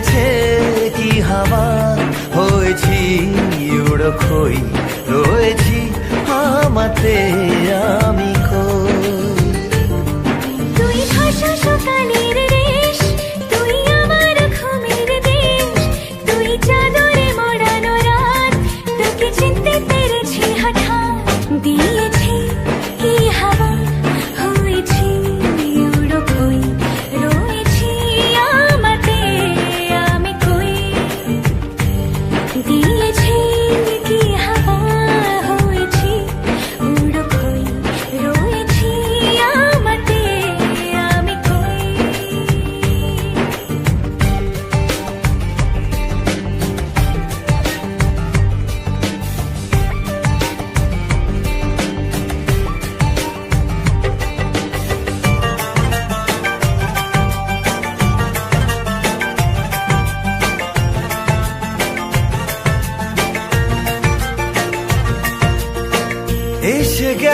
দিয়েছে কি হাওয়া? হয়েছি উড়ো খই রয়েছি আমাতে দিয়েছি কি হাওয়া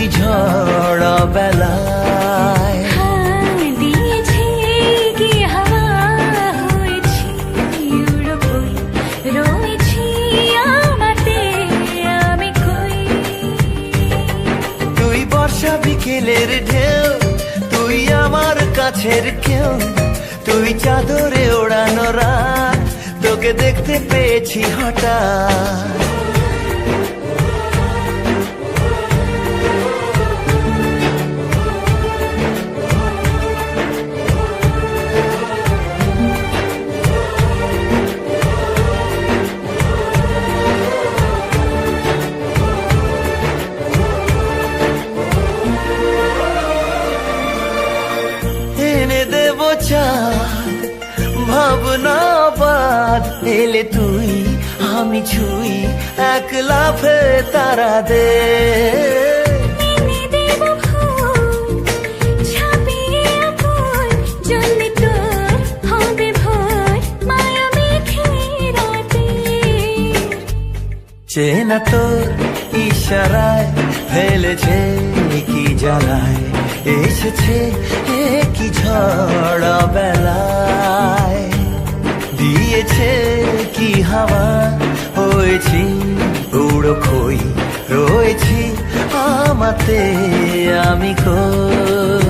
কি ঝড় বেলায় কই তুই বর্ষা বিকেলের ঢেউ তুই আমার কাছের কেউ তুই চাদরে ওড়ানো রাত তোকে দেখতে পেয়েছি হঠাৎ। চাঁদ ভাবনা বাদ এলে তুই আমি ছুই এক লাফে তারা দে চেনা তোর ইশারায় ফেলেছে। জ্বালায়। এসেছে কি ঝড় বেলায়। দিয়েছে কি হাওয়া? হয়েছি উড়ো খই রয়েছি আমাতে আমি কই